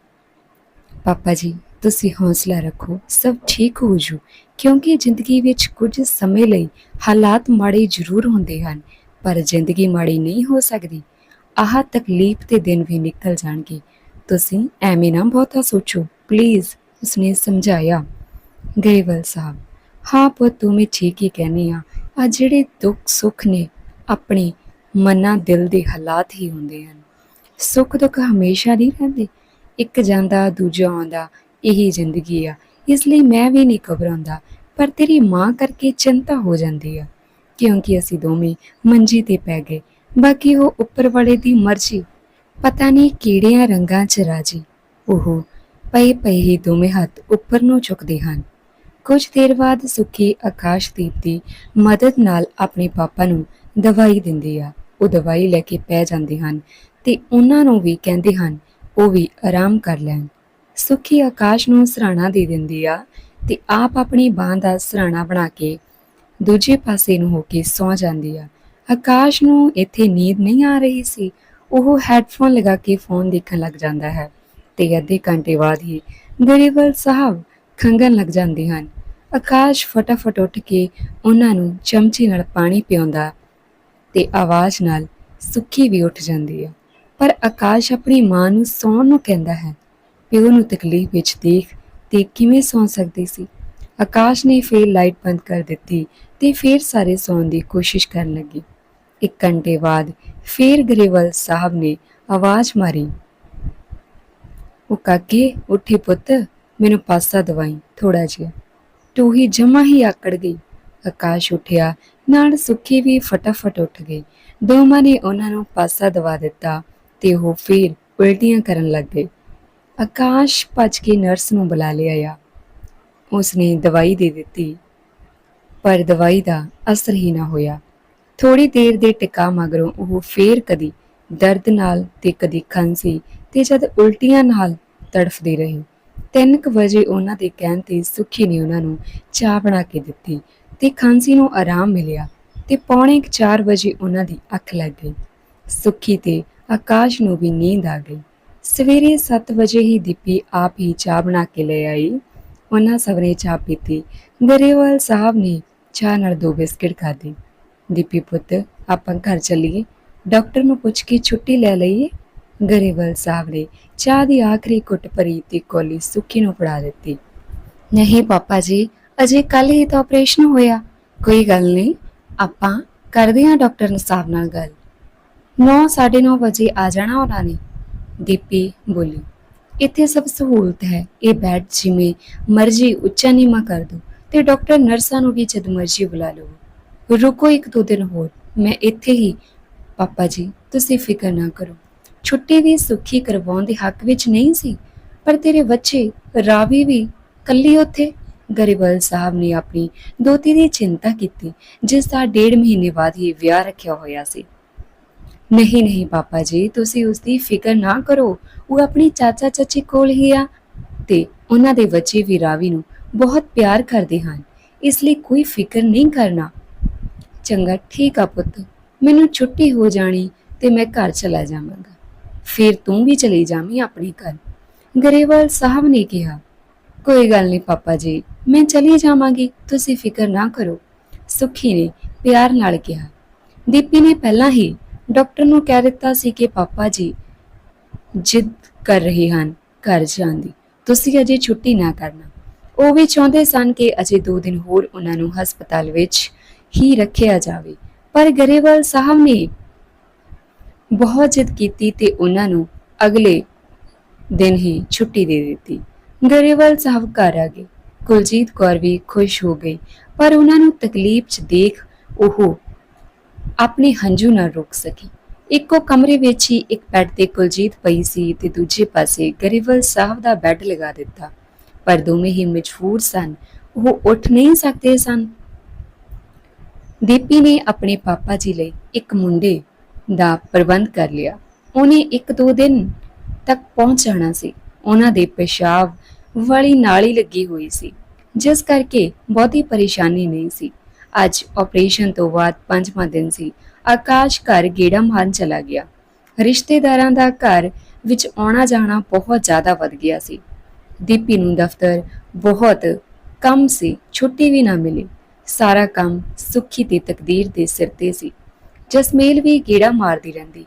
ਪਾਪਾ ਜੀ, ਤੁਸੀਂ ਹੌਸਲਾ ਰੱਖੋ, ਸਭ ਠੀਕ ਹੋ ਜੂ, ਕਿਉਂਕਿ ਜ਼ਿੰਦਗੀ ਵਿੱਚ ਕੁਝ ਸਮੇਂ ਲਈ ਹਾਲਾਤ ਮਾੜੇ ਜ਼ਰੂਰ ਹੁੰਦੇ ਹਨ, ਪਰ ਜ਼ਿੰਦਗੀ ਮਾੜੀ ਨਹੀਂ ਹੋ ਸਕਦੀ। ਆਹ ਤਕਲੀਫ ਤੇ ਦਿਨ ਵੀ ਨਿਕਲ ਜਾਣਗੇ। ਤੁਸੀਂ ਐਵੇਂ ਨਾ ਬਹੁਤਾ ਸੋਚੋ ਪਲੀਜ਼ ਉਸਨੇ ਸਮਝਾਇਆ। ਗਰੇਵਾਲ ਸਾਹਿਬ, ਹਾਂ ਪੁੱਤ, ਤੂੰ ਵੀ ਠੀਕ ਹੀ ਕਹਿੰਦੀ ਆ। ਆ ਜਿਹੜੇ ਦੁੱਖ ਸੁੱਖ ਨੇ ਆਪਣੇ ਮਨਾਂ ਦਿਲ ਦੇ ਹਾਲਾਤ ਹੀ ਹੁੰਦੇ ਹਨ। ਸੁੱਖ ਦੁੱਖ ਹਮੇਸ਼ਾ ਨਹੀਂ ਰਹਿੰਦੇ, ਇੱਕ ਜਾਂਦਾ, ਦੂਜਾ ਆਉਂਦਾ, ਇਹੀ ਜ਼ਿੰਦਗੀ ਆ। ਇਸ ਲਈ ਮੈਂ ਵੀ ਨਹੀਂ ਘਬਰਾਉਂਦਾ, ਪਰ ਤੇਰੀ ਮਾਂ ਕਰਕੇ ਚਿੰਤਾ ਹੋ ਜਾਂਦੀ ਆ, ਕਿਉਂਕਿ ਅਸੀਂ ਦੋਵੇਂ ਮੰਜੀ ਤੇ ਪੈ ਗਏ। ਬਾਕੀ ਉਹ ਉੱਪਰ ਵਾਲੇ ਦੀ ਮਰਜ਼ੀ, ਪਤਾ ਨਹੀਂ ਕਿਹੜਿਆਂ ਰੰਗਾਂ 'ਚ ਰਾਜੀ। ਉਹ ਪਏ ਪਏ ਹੀ ਦੋਵੇਂ ਹੱਥ ਉੱਪਰ ਨੂੰ ਚੁੱਕਦੇ ਹਨ। ਕੁਝ ਦੇਰ ਬਾਅਦ ਸੁੱਖੀ ਆਕਾਸ਼ਦੀਪ ਦੀ ਮਦਦ ਨਾਲ ਆਪਣੇ ਪਾਪਾ ਨੂੰ ਦਵਾਈ ਦਿੰਦੀ ਆ। ਉਹ ਦਵਾਈ ਲੈ ਕੇ ਪੈ ਜਾਂਦੇ ਹਨ ਤੇ ਉਹਨਾਂ ਨੂੰ ਵੀ ਕਹਿੰਦੇ ਹਨ, ਉਹ ਵੀ ਆਰਾਮ ਕਰ ਲੈਣ। ਸੁਖੀ ਆਕਾਸ਼ ਨੂੰ ਸਰਾਣਾ ਦੇ ਦਿੰਦੀ ਆ ਤੇ ਆਪ ਆਪਣੀ ਬਾਹ ਦਾ ਸਰਾਣਾ ਬਣਾ ਕੇ ਦੂਜੇ ਪਾਸੇ ਨੂੰ ਹੋ ਕੇ ਸੌ ਜਾਂਦੀ ਆ। ਆਕਾਸ਼ ਨੂੰ ਇੱਥੇ ਨੀਂਦ ਨਹੀਂ ਆ ਰਹੀ ਸੀ। ਉਹ ਹੈੱਡਫੋਨ ਲਗਾ ਕੇ ਫੋਨ ਦੇਖਣ ਲੱਗ ਜਾਂਦਾ ਹੈ ਤੇ ਅੱਧੇ ਘੰਟੇ ਬਾਅਦ ਹੀ ਗਰੇਵਾਲ ਸਾਹਿਬ ਖੰਗਣ ਲੱਗ ਜਾਂਦੇ ਹਨ। ਆਕਾਸ਼ ਫਟਾਫਟ ਉੱਠ ਕੇ ਉਹਨਾਂ ਨੂੰ ਚਮਚੇ ਨਾਲ ਪਾਣੀ ਪਿਆਉਂਦਾ ਤੇ ਆਵਾਜ਼ ਨਾਲ ਸੁੱਖੀ ਵੀ ਉੱਠ ਜਾਂਦੀ ਹੈ ਪਰ ਆਕਾਸ਼ ਆਪਣੀ ਮਾਂ ਨੂੰ ਸੌਣ ਨੂੰ ਕਹਿੰਦਾ ਹੈ, ਪਿਓ ਨੂੰ ਤਕਲੀਫ ਵਿੱਚ ਦੇਖ ਤੇ ਕਿਵੇਂ ਸੌਂ ਸਕਦੀ ਸੀ? ਆਕਾਸ਼ ਨੇ ਫੇਰ ਲਾਈਟ ਬੰਦ ਕਰ ਦਿੱਤੀ ਤੇ ਫੇਰ ਸਾਰੇ ਸੌਣ ਦੀ ਕੋਸ਼ਿਸ਼ ਕਰਨ ਲੱਗੀ। ਇੱਕ ਘੰਟੇ ਬਾਅਦ ਫੇਰ ਗਰੇਵਾਲ ਸਾਹਿਬ ਨੇ ਆਵਾਜ਼ ਮਾਰੀ, ਉਹ ਕਾਕੇ, ਉੱਠੀ ਪੁੱਤ। ਮੈਨੂੰ ਪਾਸਾ ਦਵਾਈ ਥੋੜਾ ਜਿਹਾ। ਟੂਹੀ ਜਮਾ ਹੀ ਆਕੜ ਗਈ। ਆਕਾਸ਼ ਉੱਠਿਆ, ਨਾਲ ਸੁੱਖੀ ਵੀ ਫਟਾਫਟ ਉੱਠ ਗਈ। ਦੋਵਾਂ ਨੇ ਉਹਨਾਂ ਨੂੰ ਪਾਸਾ ਦਵਾ ਦਿੱਤਾ ਤੇ ਉਹ ਫੇਰ ਉਲਟੀਆਂ ਕਰਨ ਲੱਗ ਗਏ। ਆਕਾਸ਼ ਭੱਜ ਕੇ ਨਰਸ ਨੂੰ ਬੁਲਾ ਲਿਆ ਉਸਨੇ ਦਵਾਈ ਦੇ ਦਿੱਤੀ, ਪਰ ਦਵਾਈ ਦਾ ਅਸਰ ਹੀ ਨਾ ਹੋਇਆ। ਥੋੜੀ ਦੇਰ ਦੇ ਟਿਕਾ ਮਗਰੋਂ ਉਹ ਫੇਰ ਕਦੀ ਦਰਦ ਨਾਲ ਤੇ ਕਦੀ ਖਾਂਸੀ ਤੇ ਜਦ ਉਲਟੀਆਂ ਨਾਲ ਤੜਫਦੀ ਰਹੀ। 3:00 ਵਜੇ ਉਹਨਾਂ ਦੇ ਕਹਿਣ ਤੇ ਸੁਖੀ ਨੇ ਉਹਨਾਂ ਨੂੰ ਚਾਹ ਬਣਾ ਕੇ ਦਿੱਤੀ ਤੇ ਖਾਂਸੀ ਨੂੰ ਆਰਾਮ ਮਿਲਿਆ ਤੇ ਪੌਣੇ 4 ਵਜੇ ਉਹਨਾਂ ਦੀ ਅੱਖ ਲੱਗ ਗਈ। ਸੁਖੀ ਤੇ ਆਕਾਸ਼ ਨੂੰ ਵੀ ਨੀਂਦ ਆ ਗਈ। ਸਵੇਰੇ 7 ਵਜੇ ਹੀ ਦੀਪੀ ਆਪ ਹੀ ਚਾਹ ਬਣਾ ਕੇ ਲੈ ਆਈ। ਉਹਨਾਂ ਸਵਰੇ ਚਾਹ ਪੀਤੀ। ਗਰੇਵਾਲ ਸਾਹਿਬ ਨੇ ਚਾਹ ਨਾਲ ਦੋ ਬਿਸਕਟ ਖਾਧੇ ਦੀਪੀ ਪੁੱਤ, ਆਪਾਂ ਘਰ ਚੱਲੀਏ। ਡਾਕਟਰ ਨੂੰ ਪੁੱਛ ਕੇ ਛੁੱਟੀ ਲੈ ਲਈਏ? ਗਰੇਵਾਲ ਸਾਹਿਬ ਨੇ ਚਾਹ ਦੀ ਆਖਰੀ ਘੁੱਟ ਭਰੀ ਤੇ ਕੋਲੀ ਸੁੱਖੀ ਨੂੰ ਫੜਾ ਦਿੱਤੀ। ਨਹੀਂ ਪਾਪਾ ਜੀ, ਅਜੇ ਕੱਲ ਹੀ ਤਾਂ ਆਪਰੇਸ਼ਨ ਹੋਇਆ। ਕੋਈ ਗੱਲ ਨਹੀਂ, ਆਪਾਂ ਕਰਦੇ ਹਾਂ ਡਾਕਟਰ ਸਾਹਿਬ ਨਾਲ ਗੱਲ। 9:30 ਵਜੇ ਆ ਜਾਣਾ ਉਹਨਾਂ ਨੇ। ਦੀਪੀ ਬੋਲੀ, ਇੱਥੇ ਸਭ ਸਹੂਲਤ ਹੈ। ਇਹ ਬੈੱਡ ਜਿਵੇਂ ਮਰਜ਼ੀ ਉੱਚਾ ਨੀਵਾਂ ਕਰ ਦੋ ਤੇ ਡਾਕਟਰ ਨਰਸਾਂ ਨੂੰ ਵੀ ਜਦ ਮਰਜ਼ੀ ਬੁਲਾ ਲਓ ਰੁਕੋ ਇੱਕ ਦੋ ਦਿਨ ਹੋਰ, ਮੈਂ ਇੱਥੇ ਹੀ। ਪਾਪਾ ਜੀ, ਤੁਸੀਂ ਫਿਕਰ ਨਾ ਕਰੋ। ਛੁੱਟੀ ਵੀ ਸੁੱਖੀ ਕਰਵਾਉਣ ਦੇ ਹੱਕ ਵਿੱਚ ਨਹੀਂ ਸੀ, ਪਰ ਤੇਰੇ ਬੱਚੇ ਰਾਵੀ ਵੀ ਕੱਲੀ ਉੱਥੇ। ਗਰੀਬਲ ਸਾਹਿਬ ਨੇ ਆਪਣੀ ਦੋਤੀ ਦੀ ਚਿੰਤਾ ਕੀਤੀ, ਜਿਸ ਦਾ ਡੇਢ ਮਹੀਨੇ ਬਾਅਦ ਹੀ ਵਿਆਹ ਰੱਖਿਆ ਹੋਇਆ ਸੀ। ਨਹੀਂ ਨਹੀਂ ਪਾਪਾ ਜੀ, ਤੁਸੀਂ ਉਸ ਦੀ ਫਿਕਰ ਨਾ ਕਰੋ, ਉਹ ਆਪਣੀ ਚਾਚਾ ਚਾਚੀ ਕੋਲ ਹੀ ਆ। ਤੇ ਉਹਨਾਂ ਦੇ ਬੱਚੇ ਵੀ ਰਾਵੀ ਨੂੰ ਬਹੁਤ ਪਿਆਰ ਕਰਦੇ ਹਨ, ਇਸ ਲਈ ਕੋਈ ਫਿਕਰ ਨਹੀਂ ਕਰਨਾ। ਚੰਗਾ, ਠੀਕ ਆ ਪੁੱਤ, ਮੈਨੂੰ ਛੁੱਟੀ ਹੋ ਜਾਣੀ ਤੇ ਮੈਂ ਘਰ ਚਲਾ ਜਾਵਾਂਗਾ। ਫਿਰ ਤੂੰ ਵੀ ਚਲੀ ਜਾਵੀਂ ਆਪਣੇ ਘਰ। ਗਰੇਵਾਲ ਸਾਹਿਬ ਨੇ ਕਿਹਾ, ਕੋਈ ਗੱਲ ਨਹੀਂ ਪਾਪਾ ਜੀ, ਮੈਂ ਚਲੀ ਜਾਵਾਂਗੀ, ਤੁਸੀਂ ਫਿਕਰ ਨਾ ਕਰੋ। ਸੁਖੀ ਨੇ ਪਿਆਰ ਨਾਲ ਕਿਹਾ। ਦੀਪੀ ਨੇ ਪਹਿਲਾਂ ਹੀ ਡਾਕਟਰ ਨੂੰ ਕਹਿ ਦਿੱਤਾ ਸੀ ਕਿ ਪਾਪਾ ਜੀ ਜਿੱਦ ਕਰ ਰਹੇ ਹਨ ਘਰ ਜਾਣ ਦੀ, ਤੁਸੀਂ ਅਜੇ ਛੁੱਟੀ ਨਾ ਕਰਨਾ। ਉਹ ਵੀ ਚਾਹੁੰਦੇ ਸਨ ਕਿ ਅਜੇ 2 ਦਿਨ ਹੋਰ ਉਹਨਾਂ ਨੂੰ ਹਸਪਤਾਲ ਵਿੱਚ ਹੀ ਰੱਖਿਆ ਜਾਵੇ, ਪਰ ਗਰੇਵਾਲ ਸਾਹਿਬ ਨੇ ਬਹੁਤ ਜਿੱਦ ਕੀਤੀ ਤੇ ਉਹਨਾਂ ਨੂੰ ਅਗਲੇ ਦਿਨ ਹੀ ਛੁੱਟੀ ਦੇ ਦਿੱਤੀ। ਗਰੇਵਾਲ ਸਾਹਿਬ ਘਰ ਆ ਗਏ। ਕੁਲਜੀਤ ਕੌਰ ਵੀ ਖੁਸ਼ ਹੋ ਗਈ। ਪਰ ਉਹਨਾਂ ਨੂੰ ਤਕਲੀਫ 'ਚ ਦੇਖ ਉਹ ਆਪਣੇ ਹੰਝੂ ਨਾ ਰੋਕ ਸਕੀ। ਇੱਕੋ ਕਮਰੇ ਵਿੱਚ ਹੀ ਇੱਕ ਬੈੱਡ ਤੇ ਕੁਲਜੀਤ ਪਈ ਸੀ ਤੇ ਦੂਜੇ ਪਾਸੇ ਗਰੇਵਾਲ ਸਾਹਿਬ ਦਾ ਬੈੱਡ ਲਗਾ ਦਿੱਤਾ। ਪਰ ਦੋਵੇਂ ਹੀ ਮਜਬੂਰ ਸਨ। ਉਹ ਉੱਠ ਨਹੀਂ ਸਕਦੇ ਸਨ। ਦੀਪੀ ਨੇ ਆਪਣੇ ਪਾਪਾ ਜੀ ਲਈ ਇੱਕ ਮੁੰਡੇ ਦਾ ਪ੍ਰਬੰਧ ਕਰ ਲਿਆ। ਉਹਨੇ ਇੱਕ ਦੋ ਦਿਨ ਤੱਕ ਪਹੁੰਚ ਜਾਣਾ ਸੀ। ਉਹਨਾਂ ਦੇ ਪਿਸ਼ਾਬ ਵਾਲੀ ਨਾਲੀ ਲੱਗੀ ਹੋਈ ਸੀ, ਜਿਸ ਕਰਕੇ ਬਹੁਤੀ ਪਰੇਸ਼ਾਨੀ ਨਹੀਂ ਸੀ। ਅੱਜ ਆਪਰੇਸ਼ਨ ਤੋਂ ਬਾਅਦ ਪੰਜਵਾਂ ਦਿਨ ਸੀ। ਆਕਾਸ਼ ਘਰ ਗੇੜਾ ਮਾਰਨ ਚਲਾ ਗਿਆ। ਰਿਸ਼ਤੇਦਾਰਾਂ ਦਾ ਘਰ ਵਿੱਚ ਆਉਣਾ ਜਾਣਾ ਬਹੁਤ ਜ਼ਿਆਦਾ ਵੱਧ ਗਿਆ ਸੀ। ਦੀਪੀ ਨੂੰ ਦਫ਼ਤਰ ਬਹੁਤ ਕੰਮ ਸੀ, ਛੁੱਟੀ ਵੀ ਨਾ ਮਿਲੀ। ਸਾਰਾ ਕੰਮ ਸੁੱਖੀ ਤੇ ਤਕਦੀਰ ਦੇ ਸਿਰ ਤੇ ਸੀ। ਜਸਮੇਲ ਵੀ ਗੇੜਾ ਮਾਰਦੀ ਰਹਿੰਦੀ।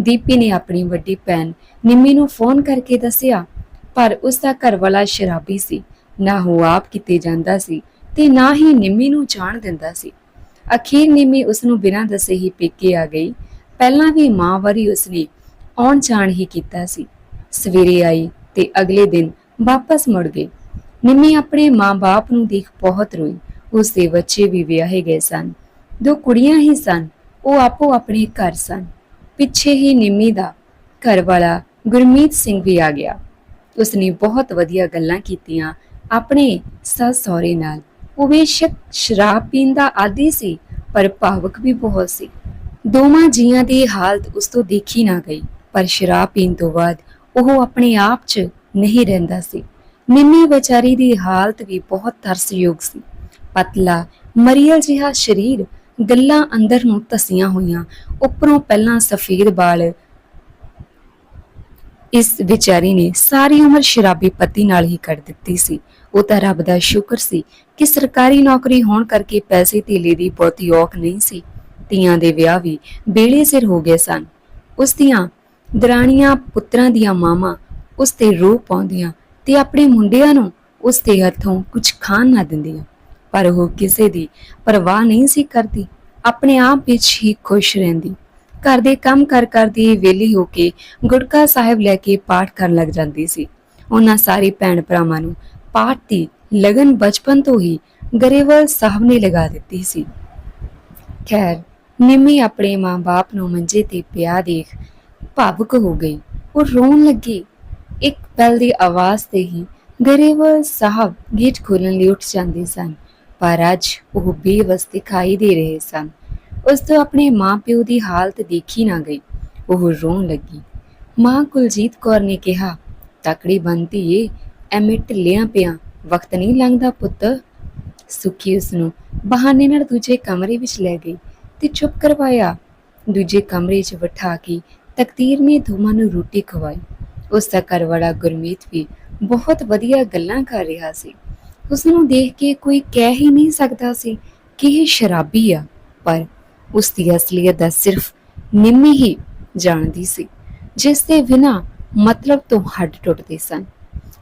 ਦੀਪੀ ਨੇ ਆਪਣੀ ਵੱਡੀ ਭੈਣ ਨਿੰਮੀ ਨੂੰ ਫੋਨ ਕਰਕੇ ਦੱਸਿਆ, ਪਰ ਉਸ ਦਾ ਘਰ ਵਾਲਾ ਸ਼ਰਾਬੀ ਸੀ। ਨਾ ਉਹ ਆਪ ਕਿਤੇ ਜਾਂਦਾ ਸੀ ਤੇ ਨਾ ਹੀ ਨਿੰਮੀ ਨੂੰ ਜਾਣ ਦਿੰਦਾ ਸੀ। ਅਖੀਰ ਨਿੰਮੀ ਉਸ ਨੂੰ ਬਿਨਾਂ ਦੱਸੇ ਹੀ ਪੇਕੇ ਆ ਗਈ। ਪਹਿਲਾਂ ਵੀ ਮਾਂ ਵਾਰੀ ਉਸਨੇ ਆਉਣ ਜਾਣ ਹੀ ਕੀਤਾ ਸੀ। ਸਵੇਰੇ ਆਈ ਤੇ ਅਗਲੇ ਦਿਨ ਵਾਪਸ ਮੁੜ ਗਈ। ਨਿੰਮੀ ਆਪਣੇ ਮਾਂ-ਬਾਪ ਨੂੰ ਦੇਖ ਬਹੁਤ ਰੋਈ। ਉਸ ਦੇ ਬੱਚੇ ਵੀ ਵਿਆਹੇ ਗਏ ਸਨ। ਦੋ ਕੁੜੀਆਂ ਹੀ ਸਨ। ਉਹ ਆਪੋ ਆਪਣੇ ਘਰ ਸਨ। ਪਿੱਛੇ ਹੀ ਨਿੰਮੀ ਦਾ ਘਰ ਵਾਲਾ ਗੁਰਮੀਤ ਸਿੰਘ ਵੀ ਆ ਗਿਆ। ਉਸਨੇ ਬਹੁਤ ਵਧੀਆ ਗੱਲਾਂ ਕੀਤੀਆਂ ਆਪਣੇ ਸੱਸ ਸਹੁਰੇ ਨਾਲ। ਉਹ ਬੇਸ਼ੱਕ ਸ਼ਰਾਬ ਪੀਣ ਦਾ ਆਦੀ ਸੀ, ਪਰ ਭਾਵਕ ਵੀ ਬਹੁਤ ਸੀ। ਦੋਵਾਂ ਜੀਆਂ ਦੀ ਹਾਲਤ ਉਸ ਤੋਂ ਦੇਖੀ ਨਾ ਗਈ, ਪਰ ਸ਼ਰਾਬ ਪੀਣ ਤੋਂ ਬਾਅਦ ਉਹ ਆਪਣੇ ਆਪ 'ਚ ਨਹੀਂ ਰਹਿੰਦਾ ਸੀ। ਨਿੰਮੀ ਵਿਚਾਰੀ ਦੀ ਹਾਲਤ ਵੀ ਬਹੁਤ ਤਰਸਯੋਗ ਸੀ। ਪਤਲਾ, ਮਰੀਅਲ ਜਿਹਾ ਸਰੀਰ ਗੱਲਾਂ ਅੰਦਰ ਨੂੰ ਧਸੀਆਂ ਹੋਈਆਂ। ਉੱਪਰੋਂ ਪਹਿਲਾਂ ਸਫੇਦ ਬਾਲ ਇਸ ਵਿਚਾਰੀ ਨੇ ਸਾਰੀ ਉਮਰ ਸ਼ਰਾਬੀ ਪਤੀ ਨਾਲ ਹੀ ਕੱਢ ਦਿੱਤੀ ਸੀ। ਉਹ ਤਾਂ ਰੱਬ ਦਾ ਸ਼ੁਕਰ ਸੀ ਕਿ ਸਰਕਾਰੀ ਨੌਕਰੀ ਹੋਣ ਕਰਕੇ ਪੈਸੇ ਧੇਲੇ ਦੀ ਬਹੁਤੀ ਔਖ ਨਹੀਂ ਸੀ। ਧੀਆਂ ਦੇ ਵਿਆਹ ਵੀ ਬੇੜੇ ਸਿਰ ਹੋ ਗਏ ਸਨ। ਉਸ ਦੀਆਂ ਦਰਾਣੀਆਂ ਪੁੱਤਰਾਂ ਦੀਆਂ ਮਾਵਾਂ ਉਸ ਤੇ ਰੋ ਪਾਉਂਦੀਆਂ ਤੇ ਆਪਣੇ ਮੁੰਡਿਆਂ ਨੂੰ ਉਸ ਦੇ ਹੱਥੋਂ ਕੁਝ ਖਾਣ ਨਾ ਦਿੰਦੀਆਂ। ਪਰ ਉਹ ਕਿਸੇ ਦੀ ਪਰਵਾਹ ਨਹੀਂ ਸੀ ਕਰਦੀ। ਆਪਣੇ ਆਪ ਵਿੱਚ ਹੀ ਖੁਸ਼ ਰਹਿੰਦੀ। ਘਰ ਦੇ ਕੰਮ ਕਰ ਕਰਦੀ ਵੇਲੀ ਹੋ ਕੇ ਗੁਟਕਾ ਸਾਹਿਬ ਲੈ ਕੇ ਪਾਠ ਕਰਨ ਲੱਗ ਜਾਂਦੀ ਸੀ। ਉਹਨਾਂ ਸਾਰੇ ਭੈਣ ਭਰਾਵਾਂ ਨੂੰ ਪਾਠ ਦੀ ਲਗਨ ਬਚਪਨ ਤੋਂ ਹੀ ਗਰੇਵਾਲ ਸਾਹਿਬ ਨੇ ਲਗਾ ਦਿੱਤੀ ਸੀ। ਖੈਰ, ਨਿੰਮੀ ਆਪਣੇ ਮਾਂ-ਬਾਪ ਨੂੰ ਮੰਜੇ ਤੇ ਪਿਆ ਦੇਖ ਭਾਵੁਕ ਹੋ ਗਈ। ਉਹ ਰੋਣ ਲੱਗੀ। ਇੱਕ ਬੈਲ ਦੀ ਆਵਾਜ਼ ਤੇ ਹੀ ਗਰੇਵਾਲ ਸਾਹਿਬ ਗੇਟ ਖੋਲਣ ਲਈ ਉੱਠ ਜਾਂਦੇ ਸਨ। ਪਰ ਅੱਜ ਉਹ ਬੇਵਸ ਦਿਖਾਈ ਦੇ ਰਹੇ ਸਨ। ਉਸ ਤੋਂ ਆਪਣੇ ਮਾਂ-ਪਿਓ ਦੀ ਹਾਲਤ ਦੇਖੀ ਨਾ ਗਈ। ਉਹ ਰੋਣ ਲੱਗੀ। ਮਾਂ ਕੁਲਜੀਤ ਕੌਰ ਨੇ ਕਿਹਾ, ਤਕੜੀ ਬੰਤੀ ਏ ਐਵੇਂ ਢਿੱਲਿਆਂ ਪਿਆ, ਵਕਤ ਨਹੀਂ ਲੰਘਦਾ ਪੁੱਤ। ਸੁਖੀ ਉਸ ਨੂੰ ਬਹਾਨੇ ਨਾਲ ਦੂਜੇ ਕਮਰੇ ਵਿੱਚ ਲੈ ਗਈ ਤੇ ਚੁੱਪ ਕਰਵਾਇਆ। ਦੂਜੇ ਕਮਰੇ 'ਚ ਬਿਠਾ ਕੇ ਤਕਦੀਰ ਨੇ ਦੋਵਾਂ ਨੂੰ ਰੋਟੀ ਖਵਾਈ। ਉਸ ਦਾ ਘਰ ਗੁਰਮੀਤ ਵੀ ਬਹੁਤ ਵਧੀਆ ਗੱਲਾਂ ਕਰ ਰਿਹਾ ਸੀ। ਉਸ ਨੂੰ ਦੇਖ ਕੇ ਕੋਈ ਕਹਿ ਹੀ ਨਹੀਂ ਸਕਦਾ ਸੀ ਕਿ ਇਹ ਸ਼ਰਾਬੀ ਆ, ਪਰ ਉਸ ਦੀ ਅਸਲੀਅਤ ਦਾ ਸਿਰਫ ਨਿੰਮੀ ਹੀ ਜਾਣਦੀ ਸੀ, ਜਿਸ ਦੇ ਬਿਨਾਂ ਮਤਲਬ ਤੋਂ ਹੱਡ ਟੁੱਟਦੇ ਸਨ।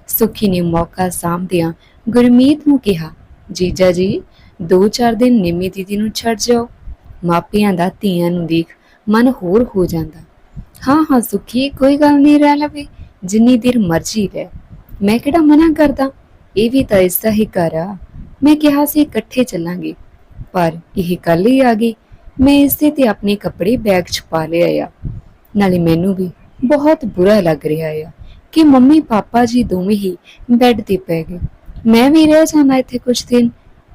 ਸੁਖੀ ਨੇ ਮੌਕਾ ਸਾਂਭਦਿਆਂ ਗੁਰਮੀਤ ਨੂੰ ਕਿਹਾ, ਜੀਜਾ ਜੀ, ਦੋ ਚਾਰ ਦਿਨ ਨਿੰਮੀ ਦੀਦੀ ਨੂੰ ਛੱਡ ਜਾਓ। ਮਾਪਿਆਂ ਦਾ ਧੀਆਂ ਨੂੰ ਦੇਖ ਮਨ ਹੋਰ ਹੋ ਜਾਂਦਾ। ਹਾਂ ਹਾਂ, ਸੁਖੀ, ਕੋਈ ਗੱਲ ਨਹੀਂ, ਰਹਿ ਲਵੇ, ਜਿੰਨੀ ਦੇਰ ਮਰਜ਼ੀ ਰਹਿ। ਮੈਂ ਕਿਹੜਾ ਮਨਾ ਕਰਦਾ? ਇਹ ਵੀ ਤਾਂ ਇਸ ਦਾ ਹੀ ਘਰ ਆ। ਮੈਂ ਕਿਹਾ ਸੀ ਇਕੱਠੇ ਚੱਲਾਂਗੇ। ਪਰ ਇਹ ਕੱਲ ਹੀ ਆ ਗਈ। ਮੈਂ ਇਸੇ ਤੇ ਆਪਣੇ ਕੱਪੜੇ ਬੈਗ 'ਚ ਪਾ ਲਿਆ ਆ। ਨਾਲੇ ਮੈਨੂੰ ਵੀ ਬਹੁਤ ਬੁਰਾ ਲੱਗ ਰਿਹਾ ਆ ਕਿ ਮੰਮੀ ਪਾਪਾ ਜੀ ਦੋਵੇਂ ਹੀ ਬੈੱਡ ਤੇ ਪੈ ਗਏ। ਮੈਂ ਵੀ ਰਹਿ ਜਾਣਾ ਇੱਥੇ ਕੁਝ ਦਿਨ।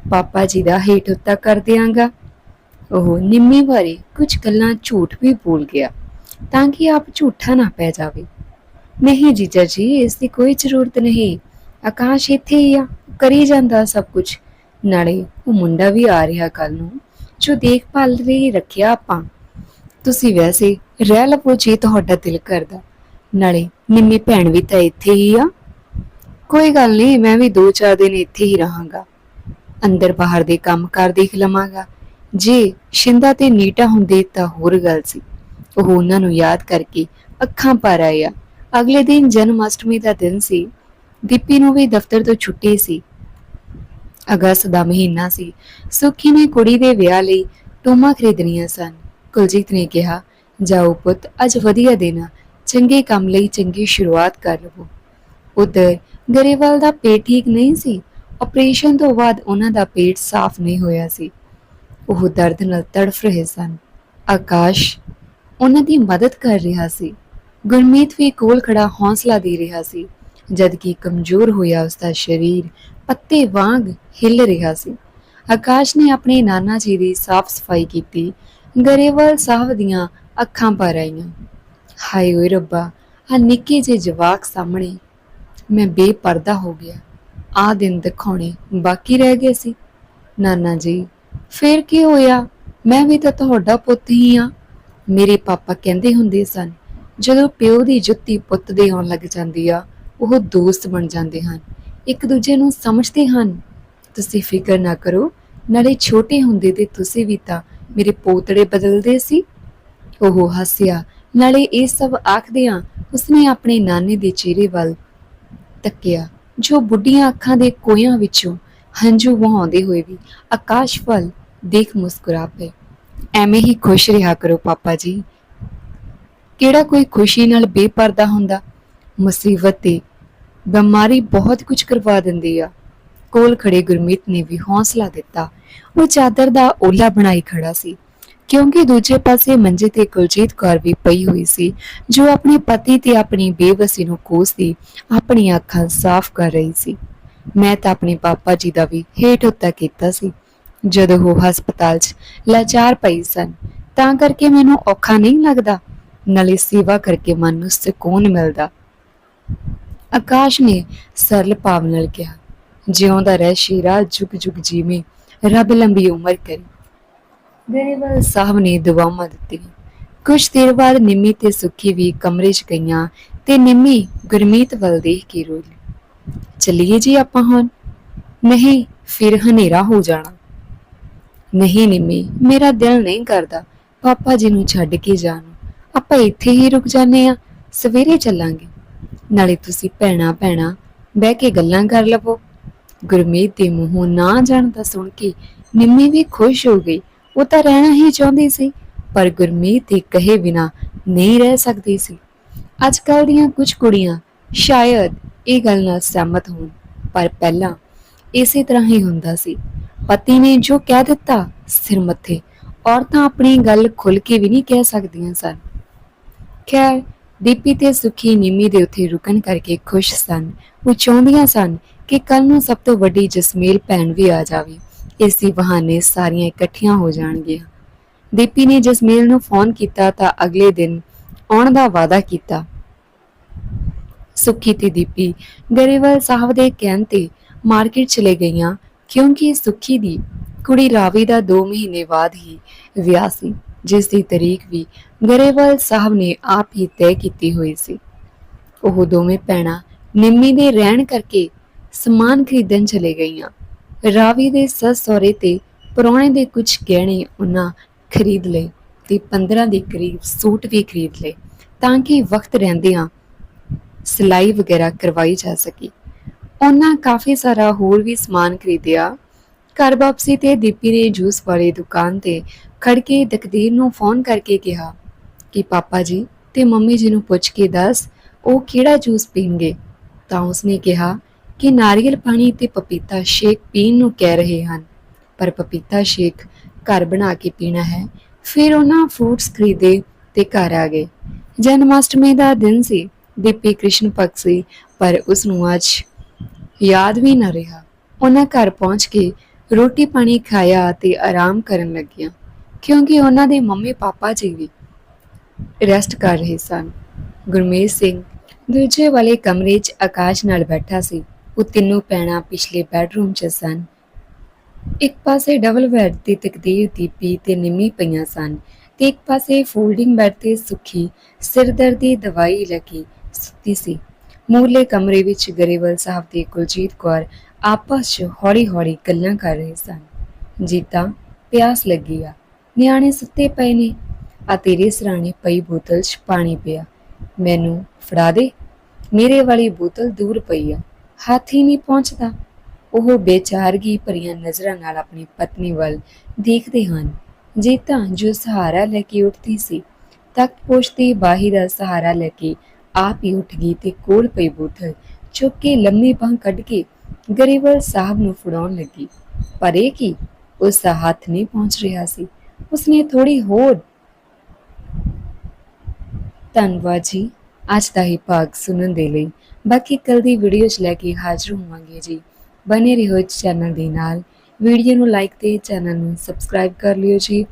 ਪਾਪਾ ਜੀ ਦਾ ਹੇਠ ਉੱਤਾ ਕਰ ਦਿਆਂਗਾ। ਉਹ ਨਿੰਮੀ ਬਾਰੇ ਕੁਝ ਗੱਲਾਂ ਝੂਠ ਵੀ ਬੋਲ ਗਿਆ, ਤਾਂ ਕਿ ਆਪ ਝੂਠਾ ਨਾ ਪੈ ਜਾਵੇ। ਨਹੀਂ ਜੀਜਾ ਜੀ, ਇਸ ਦੀ ਕੋਈ ਜ਼ਰੂਰਤ ਨਹੀਂ। ਆਕਾਸ਼ ਇੱਥੇ ਹੀ ਆ ਕਰੀ ਜਾਂਦਾ ਸਭ ਕੁਝ ਨਾਲੇ ਉਹ ਮੁੰਡਾ ਵੀ ਆ ਰਿਹਾ ਕੱਲ ਨੂੰ, ਜੋ ਦੇਖਭਾਲ ਲਈ ਰੱਖਿਆ ਆਪਾਂ। ਤੁਸੀਂ ਵੈਸੇ ਰਹਿ ਲਵੋ ਜੇ ਤੁਹਾਡਾ ਦਿਲ ਕਰਦਾ। ਨਾਲੇ ਨਿੰਮੀ ਭੈਣ ਵੀ ਤਾਂ ਇੱਥੇ ਹੀ ਆ। ਕੋਈ ਗੱਲ ਨਹੀਂ, ਮੈਂ ਵੀ 2-4 ਦਿਨ ਇੱਥੇ ਹੀ ਰਹਾਂਗਾ। ਅੰਦਰ ਬਾਹਰ ਦੇ ਕੰਮ ਕਰ ਦੇਖ ਲਵਾਂਗਾ। ਜੇ ਸ਼ਿੰਦਾ ਤੇ ਨੀਟਾ ਹੁੰਦੇ ਤਾਂ ਹੋਰ ਗੱਲ ਸੀ। ਉਹ ਉਹਨਾਂ ਨੂੰ ਯਾਦ ਕਰਕੇ ਅੱਖਾਂ ਭਰ ਆਇਆ। ਅਗਲੇ ਦਿਨ ਜਨਮ ਅਸ਼ਟਮੀ ਦਾ ਦਿਨ ਸੀ। ਦੀਪੀ ਨੂੰ ਵੀ ਦਫ਼ਤਰ ਤੋਂ ਛੁੱਟੀ ਸੀ। ਅਗਸਤ ਦਾ ਮਹੀਨਾ ਸੀ। ਸੁਖੀ ਨੇ ਕੁੜੀ ਦੇ ਵਿਆਹ ਲਈ ਟੋਮਾ ਖਰੀਦਣੀਆਂ ਸਨ। ਕੁਲਜੀਤ ਨੇ ਕਿਹਾ, ਜਾਓ ਪੁੱਤ, ਅੱਜ ਵਧੀਆ ਦਿਨ ਆ। ਚੰਗੇ ਕੰਮ ਲਈ ਚੰਗੀ ਸ਼ੁਰੂਆਤ ਕਰ ਲਵੋ। ਉਧਰ ਗਰੇਵਾਲ ਦਾ ਪੇਟ ਠੀਕ ਨਹੀਂ ਸੀ। ਆਪਰੇਸ਼ਨ ਤੋਂ ਬਾਅਦ ਉਹਨਾਂ ਦਾ ਪੇਟ ਸਾਫ਼ ਨਹੀਂ ਹੋਇਆ ਸੀ। ਉਹ ਦਰਦ ਨਾਲ ਤੜਫ ਰਹੇ ਸਨ। ਆਕਾਸ਼ ਉਹਨਾਂ ਦੀ ਮਦਦ ਕਰ ਰਿਹਾ ਸੀ। ਗੁਰਮੀਤ ਵੀ ਕੋਲ ਖੜਾ ਹੌਸਲਾ ਦੇ ਰਿਹਾ ਸੀ। ਜਦਕਿ ਕਮਜ਼ੋਰ ਹੋਇਆ ਉਸ ਦਾ ਸਰੀਰ ਪੱਤੇ ਵਾਂਗ ਹਿੱਲ ਰਿਹਾ ਸੀ। ਆਕਾਸ਼ ਨੇ ਆਪਣੇ ਨਾਨਾ ਜੀ ਦੀ ਸਾਫ਼ ਸਫ਼ਾਈ ਕੀਤੀ, ਗਰੇਵਾਲ ਸਾਹਿਬ ਦੀਆਂ ਅੱਖਾਂ ਭਰ ਆਈਆਂ। ਹਾਏ ਓਏ ਰੱਬਾ ਆ ਨਿੱਕੇ ਜਿਹੇ ਜਵਾਕ ਸਾਹਮਣੇ। ਮੈਂ ਬੇਪਰਦਾ ਹੋ ਗਿਆ। ਆ ਦਿਨ ਦਿਖਾਉਣੇ ਬਾਕੀ ਰਹਿ ਗਏ ਸੀ। ਨਾਨਾ ਜੀ, ਫੇਰ ਕੀ ਹੋਇਆ? ਮੈਂ ਵੀ ਤਾਂ ਤੁਹਾਡਾ ਪੁੱਤ ਹੀ ਆ। ਮੇਰੇ ਪਾਪਾ ਕਹਿੰਦੇ ਹੁੰਦੇ ਸਨ, ਜਦੋਂ ਪਿਓ ਦੀ ਜੁੱਤੀ ਪੁੱਤ ਦੇ ਆਉਣ ਲੱਗ ਜਾਂਦੀ ਆ ਉਹ ਦੋਸਤ ਬਣ ਜਾਂਦੇ ਹਨ। ਇੱਕ ਦੂਜੇ ਨੂੰ ਸਮਝਦੇ ਹਨ। ਤੁਸੀਂ ਫਿਕਰ ਨਾ ਕਰੋ, ਨਾਲੇ ਛੋਟੇ ਹੁੰਦੇ ਤੇ ਤੁਸੀਂ ਵੀ ਤਾਂ ਮੇਰੇ ਪੋਤੜੇ ਬਦਲਦੇ ਸੀ। ਉਹ ਹੱਸਿਆ, ਨਾਲੇ ਇਹ ਸਭ ਆਖਦਿਆਂ ਉਸਨੇ ਆਪਣੇ ਨਾਨੇ ਦੇ ਚਿਹਰੇ ਵੱਲ ਤੱਕਿਆ, ਜੋ ਬੁੱਢੀਆਂ ਅੱਖਾਂ ਦੇ ਕੋਇਆਂ ਵਿੱਚੋਂ ਹੰਝੂ ਵਹਾਉਂਦੇ ਹੋਏ ਵੀ ਆਕਾਸ਼ ਵੱਲ ਦੇਖ ਮੁਸਕਰਾ ਪਏ। ਐਵੇਂ ਹੀ ਖੁਸ਼ ਰਿਹਾ ਕਰੋ ਪਾਪਾ ਜੀ। ਕਿਹੜਾ ਕੋਈ ਖੁਸ਼ੀ ਨਾਲ ਬੇਪਰਦਾ ਹੁੰਦਾ? ਮੁਸੀਬਤ ਤੇ ਬਿਮਾਰੀ ਬਹੁਤ ਕੁਝ ਕਰਵਾ ਦਿੰਦੀ ਆ। ਕੋਲ ਖੜੇ ਗੁਰਮੀਤ ਨੇ ਵੀ ਹੌਸਲਾ ਦਿੱਤਾ। ਉਹ ਚਾਦਰ ਦਾ ਓਲਾ ਬਣਾਈ ਖੜਾ ਸੀ। ਕਿਉਂਕਿ ਦੂਜੇ ਪਾਸੇ ਮੰਜੇ ਤੇ ਕੁਲਜੀਤ ਕੌਰ ਵੀ ਪਈ ਹੋਈ ਸੀ, ਜੋ ਆਪਣੇ ਪਤੀ ਤੇ ਆਪਣੀ ਬੇਵਸੀ ਨੂੰ ਕੋਸਦੀ ਆਪਣੀਆਂ ਅੱਖਾਂ ਸਾਫ਼ ਕਰ ਰਹੀ ਸੀ। ਮੈਂ ਤਾਂ ਆਪਣੇ ਪਾਪਾ ਜੀ ਦਾ ਵੀ ਹੇਠ ਉੱਤਾ ਕੀਤਾ ਸੀ। ਜਦੋਂ ਉਹ ਹਸਪਤਾਲ 'ਚ ਲਾਚਾਰ ਪਈ ਸਨ, ਤਾਂ ਕਰਕੇ ਮੈਨੂੰ ਔਖਾ ਨਹੀਂ ਲੱਗਦਾ। ਨਾਲੇ ਸੇਵਾ ਕਰਕੇ ਮਨ ਨੂੰ ਸਕੂਨ ਮਿਲਦਾ। ਆਕਾਸ਼ ਨੇ ਸਰਲ ਭਾਵ ਨਾਲ ਕਿਹਾ, ਜਿਉਂਦਾ ਰਹਿ ਸ਼ੀਰਾ ਜੁਗ ਜੁਗ ਜੀਵੇਂ, ਰੱਬ ਲੰਬੀ ਉਮਰ ਕਰੇ। ਗਰੇਵਾਲ ਸਾਹਿਬ ਨੇ ਦੁਆਵਾਂ ਦਿੱਤੀਆਂ। ਕੁਝ ਦੇਰ ਬਾਅਦ ਨਿੰਮੀ ਤੇ ਸੁੱਖੀ ਵੀ ਕਮਰੇ 'ਚ ਗਈਆਂ ਤੇ ਨਿੰਮੀ ਗੁਰਮੀਤ ਵੱਲ ਦੇਖ ਕੇ ਰੋਈ, ਚੱਲੀਏ ਜੀ ਆਪਾਂ ਹੁਣ? ਨਹੀਂ, ਫਿਰ ਹਨੇਰਾ ਹੋ ਜਾਣਾ। ਨਹੀਂ ਨਿੰਮੀ, ਮੇਰਾ ਦਿਲ ਨਹੀਂ ਕਰਦਾ। ਪਾਪਾ ਜੀ ਨੂੰ ਛੱਡ ਕੇ ਜਾਣ ਆਪਾਂ ਇੱਥੇ ਹੀ ਰੁਕ ਜਾਂਦੇ ਆ ਸਵੇਰੇ ਚੱਲਾਂਗੇ। ਨਾਲੇ ਤੁਸੀਂ ਭੈਣਾ ਭੈਣਾ ਬਹਿ ਕੇ ਗੱਲਾਂ ਕਰ ਲਵੋ। ਗੁਰਮੀਤ ਦੇ ਮੂੰਹੋਂ ਨਾ ਜਾਣਦਾ ਸੁਣ ਕੇ ਨਿੰਮੀ ਵੀ ਖੁਸ਼ ਹੋ ਗਈ। ਉਹ ਤਾਂ ਰਹਿਣਾ ਹੀ ਚਾਹੁੰਦੀ ਸੀ, ਪਰ ਗੁਰਮੀਤ ਦੇ ਕਹੇ ਬਿਨਾ ਨਹੀਂ ਰਹਿ ਸਕਦੀ ਸੀ। ਅੱਜ ਕੱਲ੍ਹ ਦੀਆਂ ਕੁਝ ਕੁੜੀਆਂ ਸ਼ਾਇਦ ਇਹ ਗੱਲ ਨਾਲ ਸਹਿਮਤ ਹੋਣ, ਪਰ ਪਹਿਲਾਂ ਇਸੇ ਤਰ੍ਹਾਂ ਹੀ ਹੁੰਦਾ ਸੀ। ਪਤੀ ਨੇ ਜੋ ਕਹਿ ਦਿੱਤਾ ਸਿਰ ਮੱਥੇ, ਔਰਤਾਂ ਆਪਣੀ ਗੱਲ ਖੁੱਲ ਕੇ ਵੀ ਨਹੀਂ ਕਹਿ ਸਕਦੀਆਂ ਸਨ। ਖੈਰ ਦੀਪੀ ਤੇ ਸੁਖੀ ਨਿੰਮੀ ਦੇ ਉੱਥੇ ਰੁਕਣ ਕਰਕੇ ਖੁਸ਼ ਸਨ। ਉਹ ਚਾਹੁੰਦੀਆਂ ਸਨ ਕਿ ਕੱਲ ਨੂੰ ਸਭ ਤੋਂ ਵੱਡੀ ਜਸਮੇਲ ਭੈਣ ਵੀ ਆ ਜਾਵੇ। ਇਸੇ ਬਹਾਨੇ ਸਾਰੀਆਂ ਇਕੱਠੀਆਂ ਹੋ ਜਾਣਗੀਆਂ। ਦੀਪੀ ਨੇ ਜਸਮੇਲ ਨੂੰ ਫੋਨ ਕੀਤਾ ਤਾਂ ਅਗਲੇ ਦਿਨ ਆਉਣ ਦਾ ਵਾਅਦਾ ਕੀਤਾ। ਸੁਖੀ ਤੇ ਦੀਪੀ ਗਰੇਵਾਲ ਸਾਹਿਬ ਦੇ ਕਹਿਣ ਤੇ ਮਾਰਕੀਟ ਚਲੇ ਗਈਆਂ ਕਿਉਂਕਿ ਸੁਖੀ ਦੀ ਕੁੜੀ ਰਾਵੀ ਦਾ 2 ਮਹੀਨੇ ਬਾਅਦ ਹੀ ਵਿਆਹ ਸੀ। ਜਿਸ ਦੀ ਤਾਰੀਖ ਵੀ ਗਰੇਵਾਲ ਸਾਹਿਬ ਨੇ ਆਪ ਹੀ ਤੈਅ ਕੀਤੀ ਹੋਈ ਸੀ। ਉਹ ਦੋਵੇਂ ਭੈਣਾਂ ਨਿੰਮੀ ਦੇ ਰਹਿਣ ਕਰਕੇ ਸਮਾਨ ਖਰੀਦਣ ਚਲੇ ਗਈਆਂ। ਰਾਵੀ ਦੇ ਸੱਸ ਸਹੁਰੇ ਤੇ ਪ੍ਰਾਹੁਣੇ ਦੇ ਕੁਝ ਗਹਿਣੇ ਉਹਨਾਂ ਖਰੀਦ ਲਏ ਤੇ 15 ਦੇ ਕਰੀਬ ਸੂਟ ਵੀ ਖਰੀਦ ਲਏ ਤਾਂ ਕਿ ਵਕਤ ਰਹਿੰਦਿਆਂ ਸਿਲਾਈ ਵਗੈਰਾ ਕਰਵਾਈ ਜਾ ਸਕੇ। ਉਹਨਾਂ ਕਾਫੀ ਸਾਰਾ ਹੋਰ ਵੀ ਸਮਾਨ ਖਰੀਦਿਆ ਘਰ ਵਾਪਸੀ ਤੇ ਦੀਪੀ ਨੇ ਜੂਸ ਵਾਲੀ ਦੁਕਾਨ ਤੇ ਖੜ ਕੇ ਤਕਦੀਰ ਨੂੰ ਫੋਨ ਕਰਕੇ ਕਿਹਾ ਕਿ ਪਾਪਾ ਜੀ ਤੇ ਮੰਮੀ ਜੀ ਨੂੰ ਪੁੱਛ ਕੇ ਦੱਸ, ਉਹ ਕਿਹੜਾ ਜੂਸ ਪੀਣਗੇ? ਤਾਂ ਉਸਨੇ ਕਿਹਾ ਕਿ ਨਾਰੀਅਲ ਪਾਣੀ ਤੇ ਪਪੀਤਾ ਸ਼ੇਕ ਪੀਣ ਨੂੰ ਕਹਿ ਰਹੇ ਹਨ। ਪਰ ਪਪੀਤਾ ਸ਼ੇਕ ਘਰ ਬਣਾ ਕੇ ਪੀਣਾ ਹੈ, ਫਿਰ ਉਹਨਾਂ ਫਰੂਟਸ ਖਰੀਦੇ ਤੇ ਘਰ ਆ ਗਏ। ਜਨਮਾਸ਼ਟਮੀ ਦਾ ਦਿਨ ਸੀ, ਦੀਪੀ ਕ੍ਰਿਸ਼ਨ ਭਗਤ ਸੀ, ਪਰ ਉਸ ਨੂੰ ਅੱਜ ਯਾਦ ਵੀ ਨਾ ਰਿਹਾ। ਉਹਨਾਂ ਘਰ ਪਹੁੰਚ ਕੇ ਰੋਟੀ ਪਾਣੀ ਖਾਇਆ ਤੇ ਆਰਾਮ ਕਰਨ ਲੱਗੀਆਂ, ਕਿਉਂਕਿ ਉਹਨਾਂ ਦੇ ਮੰਮੀ ਪਾਪਾ ਜੀ ਵੀ ਰੈਸਟ ਕਰ ਰਹੇ ਸਨ। ਗੁਰਮੇਸ਼ ਸਿੰਘ ਦੂਜੇ ਵਾਲੇ ਕਮਰੇ 'ਚ ਆਕਾਸ਼ ਨਾਲ ਬੈਠਾ ਸੀ। ਉਹ ਤਿੰਨੋਂ ਪੈਣਾ ਪਿਛਲੇ ਬੈੱਡਰੂਮ 'ਚ ਸਨ। ਇੱਕ ਪਾਸੇ ਡਬਲ ਬੈੱਡ ਤੇ ਤਕਦੀਰ ਦੀਪੀ ਤੇ ਨਿੰਮੀ ਪਈਆਂ ਸਨ ਤੇ ਇੱਕ ਪਾਸੇ ਫੋਲਡਿੰਗ ਬੈੱਡ ਤੇ ਸੁਖੀ ਸਿਰਦਰਦੀ ਦਵਾਈ ਲੱਗੀ ਸੁੱਤੀ ਸੀ। ਮੂਲੇ ਕਮਰੇ ਵਿੱਚ ਗਰੇਵਾਲ ਸਾਹਿਬ ਤੇ ਕੁਲਜੀਤ ਕੌਰ ਆਪਸ 'ਚ ਹੌਲੀ-ਹੌਲੀ ਗੱਲਾਂ ਕਰ ਰਹੇ ਸਨ। ਜੀਤਾ ਪਿਆਸ ਲੱਗੀ ਆ। ਨਿਆਣੇ ਸੁੱਤੇ ਪਏ ਨੇ ਆ ਤੇਰੇ ਸਰਾਣੇ ਪਈ ਬੋਤਲ 'ਚ ਪਾਣੀ ਪਿਆ। ਮੈਨੂੰ ਫੜਾ ਦੇ। ਮੇਰੇ ਵਾਲੀ ਬੋਤਲ ਦੂਰ ਪਈ ਆ। ਹੱਥ ਹੀ ਨਹੀਂ ਪਹੁੰਚਦਾ। ਉਹ ਬੇਚਾਰਗੀ ਭਰੀਆਂ ਨਜ਼ਰਾਂ ਨਾਲ ਆਪਣੀ ਪਤਨੀ ਵੱਲ ਦੇਖਦੇ ਹਨ। ਜੀਤਾ ਜੋ ਸਹਾਰਾ ਲੈ ਕੇ ਉੱਠਦੀ ਸੀ, ਤੱਕ ਪੋਸ਼ਤੀ ਬਾਹੀ ਦਾ ਸਹਾਰਾ ਲੈ ਕੇ ਆਪ ਹੀ ਉੱਠ ਗਈ ਤੇ ਕੋਲ ਪਈ ਬੋਤਲ ਚੁੱਕ ਕੇ ਲੰਮੀ ਬਾਂਹ ਕੱਢ ਕੇ ਗਰੀਬਲ ਸਾਹਿਬ ਨੂੰ ਫੜਾਉਣ ਲੱਗੀ। ਪਰ ਇਹ ਕੀ? ਉਸ ਦਾ ਹੱਥ ਨਹੀਂ ਪਹੁੰਚ ਰਿਹਾ ਸੀ। ਉਸਨੇ ਥੋੜੀ ਹੋਰ ਧੰਨਵਾਦ ਜੀ, ਅੱਜ ਦਾ ਹੀ ਭਾਗ ਸੁਣਨ ਦੇ ਲਈ। ਬਾਕੀ ਕੱਲ ਦੀ ਵੀਡੀਓ 'ਚ ਲੈ ਕੇ ਹਾਜ਼ਰ ਹੋਵਾਂਗੇ ਜੀ। ਬਨੇ ਰਹੋ ਇਸ ਚੈਨਲ ਦੇ ਨਾਲ। ਵੀਡੀਓ ਨੂੰ ਲਾਈਕ ਤੇ ਚੈਨਲ ਨੂੰ ਸਬਸਕ੍ਰਾਈਬ ਕਰ ਲਿਓ ਜੀ।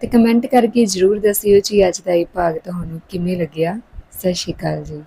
ਤੇ ਕਮੈਂਟ ਕਰਕੇ ਜਰੂਰ ਦੱਸਿਓ ਜੀ, ਅੱਜ ਦਾ ਇਹ ਭਾਗ ਤੁਹਾਨੂੰ ਕਿਵੇਂ ਲੱਗਿਆ? ਸਤਿ ਸ਼੍ਰੀ ਅਕਾਲ ਜੀ।